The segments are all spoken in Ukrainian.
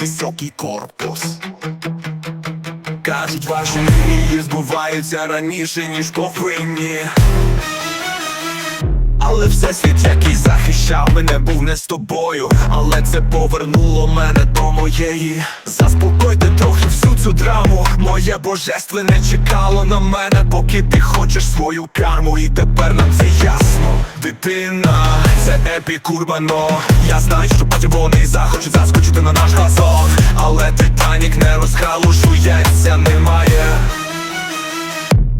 великий корпус. Кажуть, ваші мрії збуваються раніше, ніж повинні. Але все світ, який захищав мене, був не з тобою. Але це повернуло мене до моєї. Заспокойте трохи всю цю драму. Моє божественне чекало на мене, поки ти хочеш свою карму. І тепер нам це ясно. Дитина, це епік урбано. Я знаю, що потім вони захочуть заскочити на наш газон. Але Титанік не розхалушується, немає.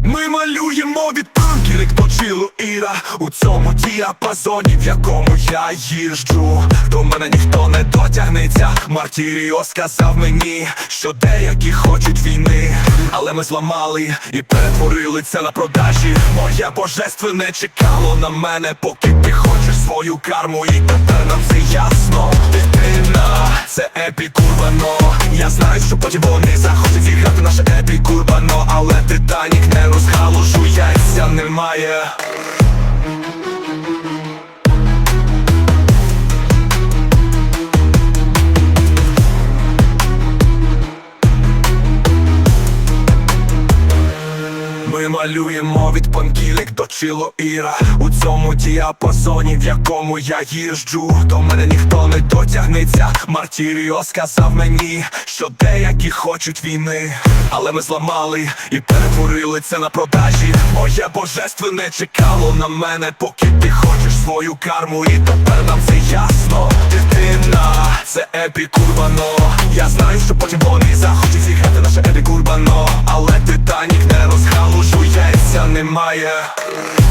Ми малюємо від панкірик точилу Іра У цьому діапазоні, в якому я їжджу До мене ніхто не дотягнеться Мартіріо сказав мені, що деякі хочуть війни Але ми зламали і перетворили це на продажі. Моє божественне чекало на мене, поки ти хочеш свою карму І тепер нам все ясно. Дитина, це епікурвано. Я знаю, що потім вони захочуть зіграти наше епік Ми малюємо від понкілік до чило Іра. У цьому діапазоні, в якому я їжджу. До мене ніхто не дотягнеться. Мартіріо сказав мені, що деякі хочуть війни. Але ми зламали і перетворили це на продажі. Моє божественне чекало на мене, поки ти хочеш свою карму. І тепер нам це ясно. Дитина, це епік урбано. Я знаю, що потім вони захочуть зіграти наше епік Maia.